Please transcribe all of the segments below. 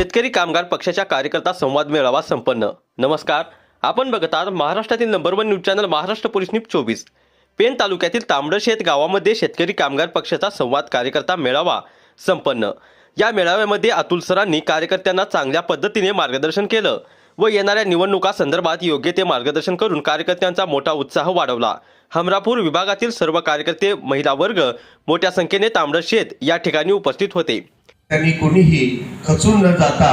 शेतकरी कामगार पक्षाच्या कार्यकर्ता संवाद मेळावा संपन्न. नमस्कार. आपण बघत आहात महाराष्ट्रातील number one news channel Maharashtra police news चोवीस. पेन तालुक्यातील तांबडशेत गावामध्ये शेतकरी कामगार पक्षाचा संवाद कार्यकर्ता मेळावा संपन्न. या मेळाव्यामध्ये अतुल सरांनी कार्यकर्त्यांना चांगल्या पद्धतीने मार्गदर्शन केलं व येणाऱ्या निवडणुका संदर्भात योग्य ते मार्गदर्शन करून कार्यकर्त्यांचा मोठा उत्साह वाढवला. हमरापूर विभागातील सर्व कार्यकर्ते महिला वर्ग मोठ्या संख्येने तांबडशेत या ठिकाणी उपस्थित होते. त्यांनी कोणीही खचून न जाता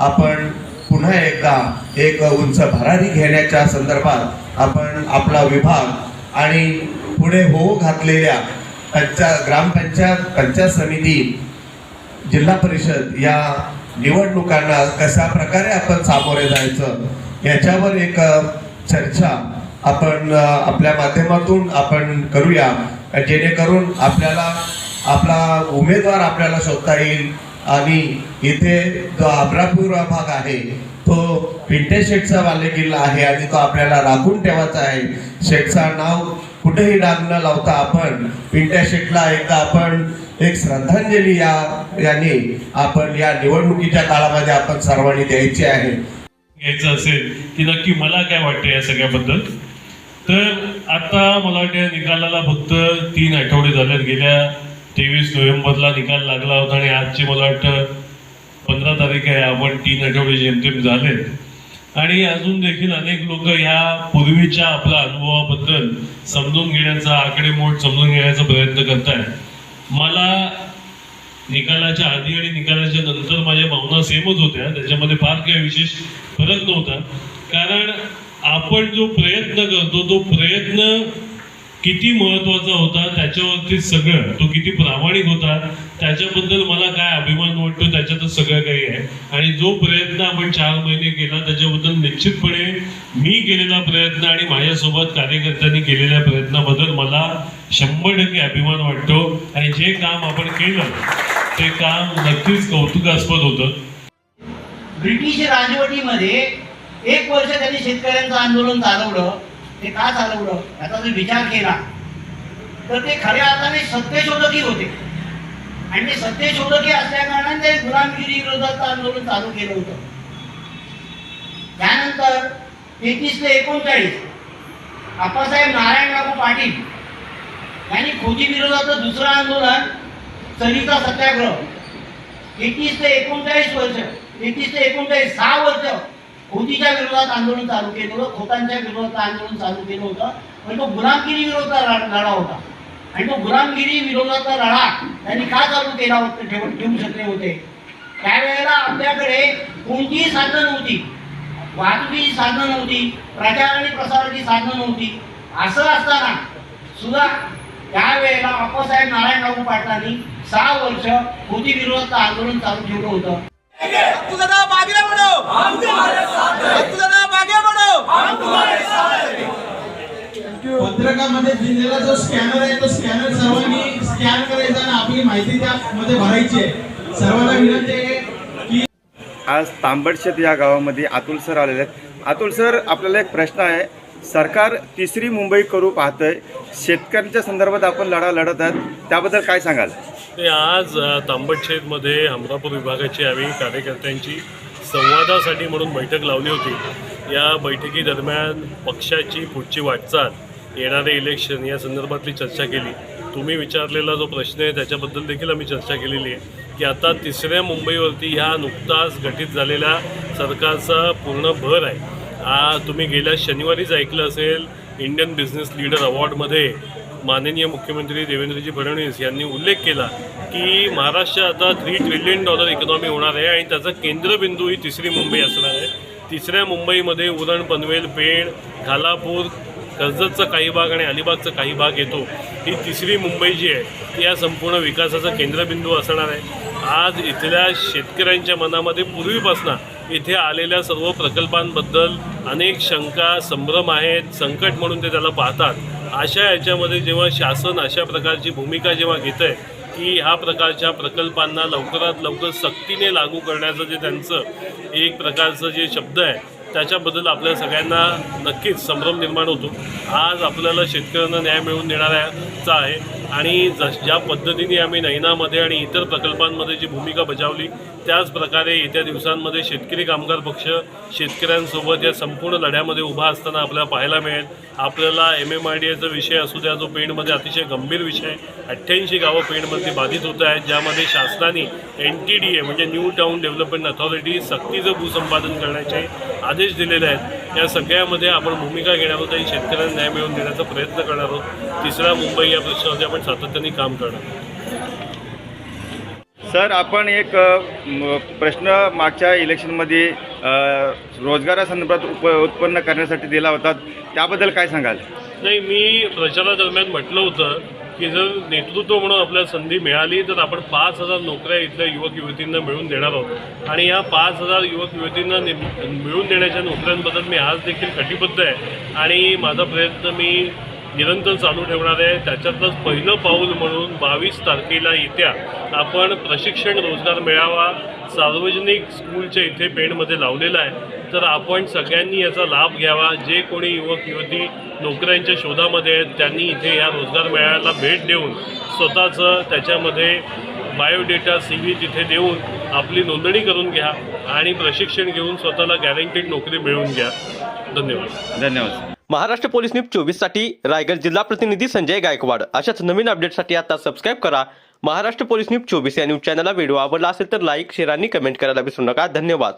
आपण पुन्हा एकदा एक उंच भरारी घेण्याच्या संदर्भात आपण आपला विभाग आणि पुढे होऊ घातलेल्या पंचा ग्रामपंचायत पंचायत समिती जिल्हा परिषद या निवडणुकांना कशा प्रकारे आपण सामोरे जायचं याच्यावर एक चर्चा आपण आपल्या माध्यमातून आपण करूया. जेणेकरून आपल्याला आपला उमेदवार आपल्याला शोधता येईल आणि इथे जो अमरापूर भाग आहे तो पिंटे शेठचा बालेकिल्ला आहे आणि तो आपल्याला राखून ठेवायचा आहे. शेठचा नाव कुठेही डाग न लावता आपण पिंट्या शेठला एकदा आपण एक श्रद्धांजली या याने आपण या निवडणुकीच्या काळामध्ये आपण सर्वांनी द्यायची आहे. घ्यायचं असेल की नक्की मला काय वाटतं या सगळ्याबद्दल? तर आता मला वाटतं निकालाला फक्त तीन आठवडे झाल्यात गेल्या तेवीस नोव्हेंबरला निकाल लागला होता आणि आजचे मला वाटतं पंधरा तारीख आहे. आपण तीन आठवडे जेमतेम झालेत. आणि अजून देखील अनेक लोक ह्या पूर्वीच्या आपल्या अनुभवाबद्दल समजून घेण्याचा आकडेमोड समजून घेण्याचा प्रयत्न करत आहे मला निकालाच्या आधी आणि निकालाच्या नंतर माझ्या भावना सेमच होत्या. त्याच्यामध्ये फार काही विशेष फरक नव्हता. कारण आपण जो प्रयत्न करतो तो प्रयत्न किती महत्त्वाचा होता त्याच्यावरती सगळं तो किती प्रामाणिक होता त्याच्याबद्दल मला काय अभिमान वाटतो त्याच्यातच सगळं काही आहे. आणि जो प्रयत्न आपण चार महिने केला त्याच्याबद्दल निश्चितपणे मी केलेला प्रयत्न आणि माझ्यासोबत कार्यकर्त्यांनी केलेल्या प्रयत्नाबद्दल मला शंभर टक्के अभिमान वाटतो. आणि जे काम आपण केलं ते काम नक्कीच कौतुकास्पद होतं. ब्रिटिश राजवटीमध्ये एक वर्ष त्यांनी शेतकऱ्यांचं आंदोलन चालवलं. ते का चालवलं याचा जर विचार केला. तर ते खऱ्या अर्थाने सत्यशोधकी होते. आणि ते सत्यशोधकी असल्या कारणाने ते गुलामगिरी विरोधाचं आंदोलन चालू केलं होतं. त्यानंतर तेहतीस ते एकोणचाळीस आप्पासाहेब नारायणराव पाटील यांनी खोजी विरोधाचं दुसरं आंदोलन चरीचा सत्याग्रह. एकतीस ते एकोणचाळीस वर्ष एकतीस ते एकोणचाळीस सहा वर्ष खोतीच्या विरोधात आंदोलन चालू केलं होतं खोतांच्या विरोधात आंदोलन चालू केलं होतं पण तो गुलामगिरी विरोधाचा लढा लढा होता. आणि तो गुलामगिरी विरोधाचा लढा त्यांनी का चालू केला होता ठेव ठेवू शकले होते? त्यावेळेला आपल्याकडे कोणतीही साधनं नव्हती. वाहतुकीची साधनं नव्हती प्रचार आणि प्रसाराची साधनं नव्हती. असं असताना सुद्धा त्यावेळेला अप्पासाहेब नारायणराव पाटलांनी सहा वर्ष खोती विरोधाचं आंदोलन चालू ठेवलं होतं. दादा बढ़ो दादा बढ़ो पत्रकामध्ये दिलेला जो स्कॅनर आहे तो स्कॅनर सर्वांनी स्कॅन करायचा आणि आपली माहिती त्यामध्ये भरायची आहे. सर्वांना विनंती आहे की आज तांबडशेत या गावामध्ये अतुल सर आलेले आहेत. अतुल सर आपल्याला एक प्रश्न आहे. सरकार तिसरी मुंबई करू पाहतंय. शेतकऱ्यांच्या संदर्भात आपण लढा लढत आहात. त्याबद्दल काय सांगाल? ते आज अ, तांबटशेतमध्ये अमरापूर विभागाची आम्ही कार्यकर्त्यांची संवादासाठी म्हणून बैठक लावली होती. या बैठकीदरम्यान पक्षाची पुढची वाटचाल येणारे इलेक्शन या संदर्भातली चर्चा केली. तुम्ही विचारलेला जो प्रश्न आहे त्याच्याबद्दल देखील आम्ही चर्चा केलेली आहे. की आता तिसऱ्या मुंबईवरती ह्या नुकताच गठीत झालेल्या सरकारचा पूर्ण भर आहे. आ, तुम्ही गेल्या शनिवारीच ऐकलं असेल इंडियन बिझनेस लीडर अवॉर्डमध्ये माननीय मुख्यमंत्री देवेंद्रजी फडणवीस यांनी उल्लेख केला की महाराष्ट्र आता थ्री ट्रिलियन डॉलर इकॉनॉमी होणार आहे आणि त्याचा केंद्रबिंदू ही तिसरी मुंबई असणार आहे. तिसऱ्या मुंबईमध्ये उरण पनवेल पेण घालापूर कर्जतचा काही भाग आणि अलिबागचा काही भाग येतो. ही तिसरी मुंबई जी आहे ती या संपूर्ण विकासाचा केंद्रबिंदू असणार आहे. आज इथल्या शेतकऱ्यांच्या मनामध्ये पूर्वीपासून इथे आलेल्या सर्व प्रकल्पांबद्दल अनेक शंका संभ्रम आहेत संकट म्हणून ते त्याला पाहतात. अशा याच्यामध्ये जेव्हा शासन अशा प्रकारची भूमिका जेव्हा घेतं आहे की ह्या प्रकारच्या प्रकल्पांना लवकरात लवकर सक्तीने लागू करण्याचं जे त्यांचं एक प्रकारचं जे शब्द आहे त्याच्याबद्दल आपल्या सगळ्यांना नक्कीच संभ्रम निर्माण होतो. आज आपल्याला शेतकऱ्यांना न्याय मिळवून देणाऱ्याचा आहे. आणि जस ज्या पद्धतीने आम्ही नैनामध्ये आणि इतर प्रकल्पांमध्ये जी भूमिका बजावली त्याच प्रकारे येत्या दिवसांमध्ये शेतकरी कामगार पक्ष शेतकऱ्यांसोबत या संपूर्ण लढ्यामध्ये उभा असताना आपल्याला पाहायला मिळेल. आपल्याला एम एम आय डी एचा विषय असू द्या जो पेणमध्ये अतिशय गंभीर विषय अठ्ठ्याऐंशी गावं पेंडमध्ये बाधित होत आहेत ज्यामध्ये शासनाने एन टी डी ए म्हणजे न्यू टाऊन डेव्हलपमेंट अथॉरिटी सक्तीचं भूसंपादन करण्याचे आदेश दिलेले आहेत. या सगळ्यामध्ये आपण भूमिका घेणार आहोत आणि शेतकऱ्यांना न्याय मिळवून देण्याचा प्रयत्न करणार आहोत. तिसरा मुंबई या प्रश्नावरती आपण सातत्याने काम करणार आहोत. सर आपण एक प्रश्न मागच्या इलेक्शनमध्ये रोजगारासंदर्भात उप उत्पन्न करण्यासाठी दिला होता. त्याबद्दल काय सांगाल? नाही मी प्रचारादरम्यान म्हटलं होतं की जर नेतृत्व म्हणून आपल्याला संधी मिळाली तर आपण पाच हजार नोकऱ्या इथल्या युवक युवतींना मिळून देणार आहोत. आणि या पाच हजार युवक युवतींना ने- मिळवून देण्याच्या नोकऱ्यांबद्दल मी आज देखील कटिबद्ध आहे. आणि माझा प्रयत्न मी निरंतर चालू ठेवणार आहे. त्याच्यातलंच पहिलं पाऊल म्हणून बावीस तारखेला येत्या आपण प्रशिक्षण रोजगार मेळावा सार्वजनिक स्कूलच्या इथे पेणमध्ये लावलेला आहे. तर आपण सगळ्यांनी याचा लाभ घ्यावा. जे कोणी युवक युवती नोकऱ्यांच्या शोधामध्ये आहेत त्यांनी इथे या रोजगार मेळाव्याला भेट देऊन स्वतःचं त्याच्यामध्ये बायोडेटा सी व्ही तिथे देऊन आपली नोंदणी करून घ्या आणि प्रशिक्षण घेऊन स्वतःला गॅरंटीड नोकरी मिळवून घ्या. धन्यवाद. धन्यवाद सर महाराष्ट्र पोलीस न्यूज चोवीससाठी रायगड जिल्हा प्रतिनिधी संजय गायकवाड. अशाच नवीन अपडेटसाठी आता सबस्क्राईब करा. महाराष्ट्र पोलीस न्यूज चोवीस या न्यूज चॅनलला व्हिडिओ आवडला असेल तर लाईक शेअर आणि कमेंट करायला विसरू नका. धन्यवाद.